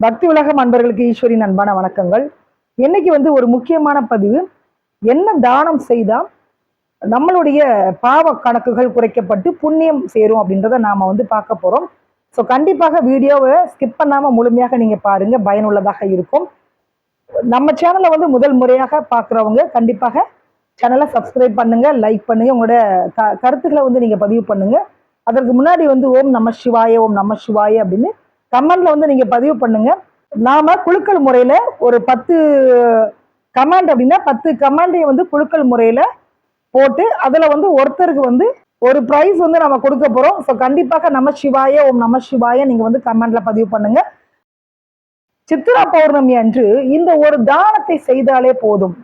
பக்தி உலகம் அன்பர்களுக்கு ஈஸ்வரின் அன்பான வணக்கங்கள். இன்னைக்கு வந்து ஒரு முக்கியமான பதிவு. என்ன தானம் செய்தால் நம்மளுடைய பாவ கணக்குகள் குறைக்கப்பட்டு புண்ணியம் சேரும் அப்படின்றத நாம வந்து பார்க்க போறோம். ஸோ கண்டிப்பாக வீடியோவை ஸ்கிப் பண்ணாம முழுமையாக நீங்க பாருங்க. பயனுள்ளதாக இருக்கும். நம்ம சேனலை வந்து முதல் முறையாக பார்க்குறவங்க கண்டிப்பாக சேனலை சப்ஸ்கிரைப் பண்ணுங்க லைக் பண்ணுங்க. உங்களோட க கருத்துக்களை வந்து நீங்க பதிவு பண்ணுங்க. அதற்கு முன்னாடி வந்து ஓம் நம சிவாய ஓம் நம சிவாய அப்படின்னு கமெண்ட்ல வந்து நீங்க பதிவு பண்ணுங்க. நாம குழுக்கள் முறையில ஒரு பத்து கமாண்ட் அப்படின்னா பத்து கமாண்டையும் வந்து குழுக்கள் முறையில போட்டு அதுல வந்து ஒருத்தருக்கு வந்து ஒரு ப்ரைஸ் வந்து நம்ம கொடுக்க போறோம். ஸோ கண்டிப்பாக நம சிவாய ஓம் நம சிவாய நீங்க வந்து கமெண்ட்ல பதிவு பண்ணுங்க. சித்திரா பௌர்ணமி அன்று இந்த ஒரு தானத்தை செய்தாலே போதும்.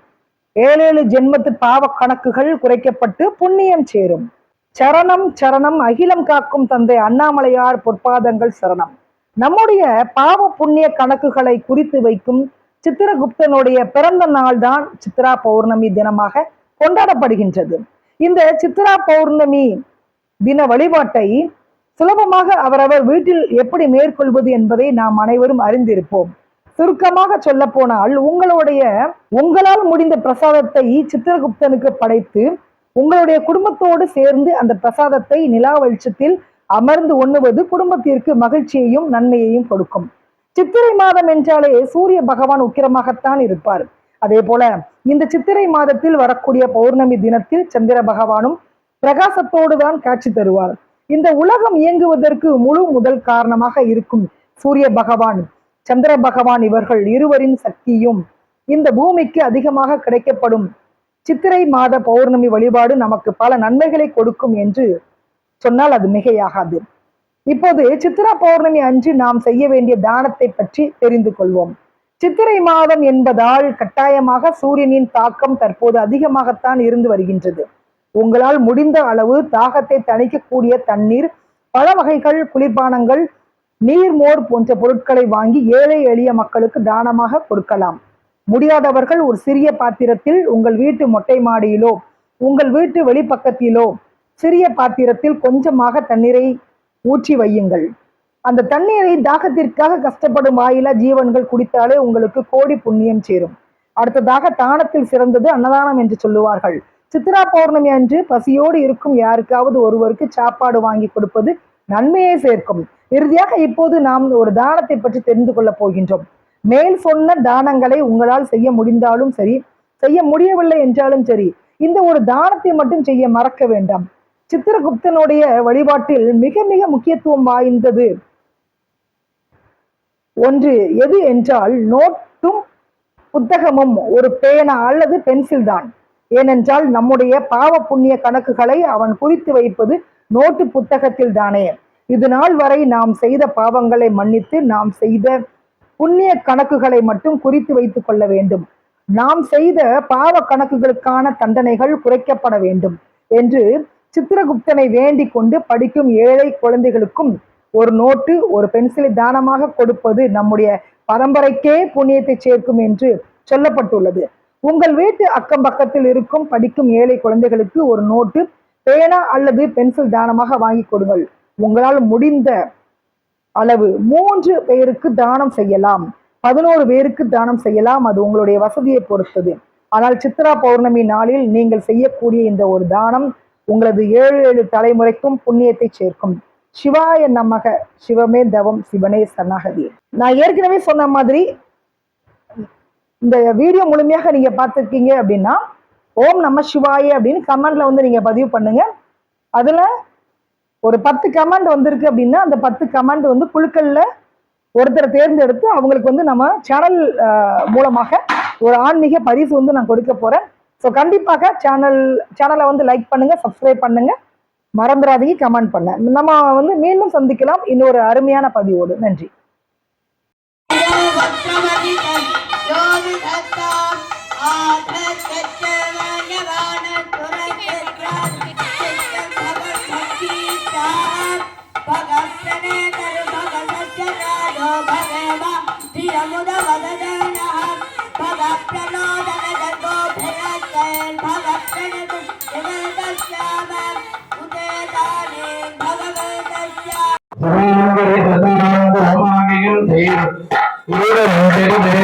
ஏழேழு ஜென்மத்து பாவ கணக்குகள் குறைக்கப்பட்டு புண்ணியம் சேரும். சரணம் சரணம் அகிலம் காக்கும் தந்தை அண்ணாமலையார் பொற்பாதங்கள் சரணம். நம்முடைய பாவ புண்ணிய கணக்குகளை குறித்து வைக்கும் சித்திரகுப்தனுடைய பிறந்த நாள் தான் சித்ரா பௌர்ணமி தினமாக கொண்டாடப்படுகின்றது. இந்த சித்ரா பௌர்ணமி தின வழிபாட்டை சுலபமாக அவரவர் வீட்டில் எப்படி மேற்கொள்வது என்பதை நாம் அனைவரும் அறிந்திருப்போம். சுருக்கமாக சொல்ல போனால் உங்களுடைய உங்களால் முடிந்த பிரசாதத்தை சித்திரகுப்தனுக்கு படைத்து உங்களுடைய குடும்பத்தோடு சேர்ந்து அந்த பிரசாதத்தை நிலா வெளிச்சத்தில் அமர்ந்து உண்ணுவது குடும்பத்திற்கு மகிழ்ச்சியையும் நன்மையையும் கொடுக்கும். சித்திரை மாதம் என்றாலே சூரிய பகவான் உக்கிரமாகத்தான் இருப்பார். அதே போல இந்த சித்திரை மாதத்தில் வரக்கூடிய பௌர்ணமி தினத்தில் சந்திர பகவானும் பிரகாசத்தோடு தான் காட்சி தருவார். இந்த உலகம் இயங்குவதற்கு முழு முதல் காரணமாக இருக்கும் சூரிய பகவான். சந்திர பகவான் இவர்கள் இருவரின் சக்தியும் இந்த பூமிக்கு அதிகமாக கிடைக்கப்படும். சித்திரை மாத பௌர்ணமி வழிபாடு நமக்கு பல நன்மைகளை கொடுக்கும் என்று சொன்னால் அது மிகையாகாது. இப்போது சித்திரா பௌர்ணமி அன்று நாம் செய்ய வேண்டிய தானத்தை பற்றி தெரிந்து கொள்வோம். சித்திரை மாதம் என்பதால் கட்டாயமாக சூரியனின் தாக்கம் தற்போது அதிகமாகத்தான் இருந்து வருகின்றது. உங்களால் முடிந்த அளவு தாகத்தை தணிக்கக்கூடிய தண்ணீர் பல வகைகள் குளிர்பானங்கள் நீர் மோர் போன்ற பொருட்களை வாங்கி ஏழை எளிய மக்களுக்கு தானமாக கொடுக்கலாம். முடியாதவர்கள் ஒரு சிறிய பாத்திரத்தில் உங்கள் வீட்டு மொட்டை மாடியிலோ உங்கள் வீட்டு வெளிப்பக்கத்திலோ சிறிய பாத்திரத்தில் கொஞ்சமாக தண்ணீரை ஊற்றி வையுங்கள். அந்த தண்ணீரை தாகத்திற்காக கஷ்டப்படும் வாயிலா ஜீவன்கள் குடித்தாலே உங்களுக்கு கோடி புண்ணியம் சேரும். அடுத்ததாக தானத்தில் சிறந்தது அன்னதானம் என்று சொல்லுவார்கள். சித்ரா பௌர்ணமி அன்று பசியோடு இருக்கும் யாருக்காவது ஒருவருக்கு சாப்பாடு வாங்கி கொடுப்பது நன்மையை சேர்க்கும். இறுதியாக இப்போது நாம் ஒரு தானத்தை பற்றி தெரிந்து கொள்ளப் போகின்றோம். மேல் சொன்ன தானங்களை உங்களால் செய்ய முடிந்தாலும் சரி செய்ய முடியவில்லை என்றாலும் சரி இந்த ஒரு தானத்தை மட்டும் செய்ய மறக்க வேண்டாம். சித்திரகுப்தனுடைய வழிபாட்டில் மிக மிக முக்கியத்துவம் வாய்ந்தது. ஒன்று எது என்றால் நோட்டும் புத்தகமும் ஒரு பேனா அல்லது பென்சில் தான். ஏனென்றால் நம்முடைய பாவ புண்ணிய கணக்குகளை அவன் குறித்து வைப்பது நோட்டு புத்தகத்தில் தானே. இது நாள் வரை நாம் செய்த பாவங்களை மன்னித்து நாம் செய்த புண்ணிய கணக்குகளை மட்டும் குறித்து வைத்துக் கொள்ள வேண்டும். நாம் செய்த பாவ கணக்குகளுக்கான தண்டனைகள் குறைக்கப்பட வேண்டும் என்று சித்திரகுப்தனை வேண்டிக் கொண்டு படிக்கும் ஏழை குழந்தைகளுக்கும் ஒரு நோட்டு ஒரு பென்சிலை தானமாக கொடுப்பது நம்முடைய பரம்பரைக்கே புண்ணியத்தை சேர்க்கும் என்று சொல்லப்பட்டுள்ளது. உங்கள் வீட்டு அக்கம் பக்கத்தில் இருக்கும் படிக்கும் ஏழை குழந்தைகளுக்கு ஒரு நோட்டு பேனா அல்லது பென்சில் தானமாக வாங்கி கொடுங்கள். உங்களால் முடிந்த அளவு மூன்று பேருக்கு தானம் செய்யலாம். பதினோரு பேருக்கு தானம் செய்யலாம். அது உங்களுடைய வசதியை பொறுத்தது. ஆனால் சித்ரா பௌர்ணமி நாளில் நீங்கள் செய்யக்கூடிய இந்த ஒரு தானம் உங்களது ஏழு ஏழு தலைமுறைக்கும் புண்ணியத்தை சேர்க்கும். சிவாய நமக சிவமே தவம் சிவனே சரணாகதி. நான் ஏற்கனவே சொன்ன மாதிரி இந்த வீடியோ முழுமையாக நீங்க பார்த்துருக்கீங்க அப்படின்னா ஓம் நம்ம சிவாய அப்படின்னு கமெண்ட்ல வந்து நீங்க பதிவு பண்ணுங்க. அதுல ஒரு பத்து கமெண்ட் வந்திருக்கு அப்படின்னா அந்த பத்து கமெண்ட் வந்து குழுக்கள்ல ஒருத்தரை தேர்ந்தெடுத்து அவங்களுக்கு வந்து நம்ம சேனல் மூலமாக ஒரு ஆன்மீக பரிசு வந்து நான் கொடுக்க போறேன். ஸோ கண்டிப்பாக சேனல் சேனலை வந்து லைக் பண்ணுங்கள் சப்ஸ்கிரைப் பண்ணுங்கள் மறந்துடாதீங்க கமெண்ட் பண்ண. நம்ம வந்து மீண்டும் சந்திக்கலாம். இன்னொரு அருமையான பதிவோடு. நன்றி. ഭഗവതസ്യ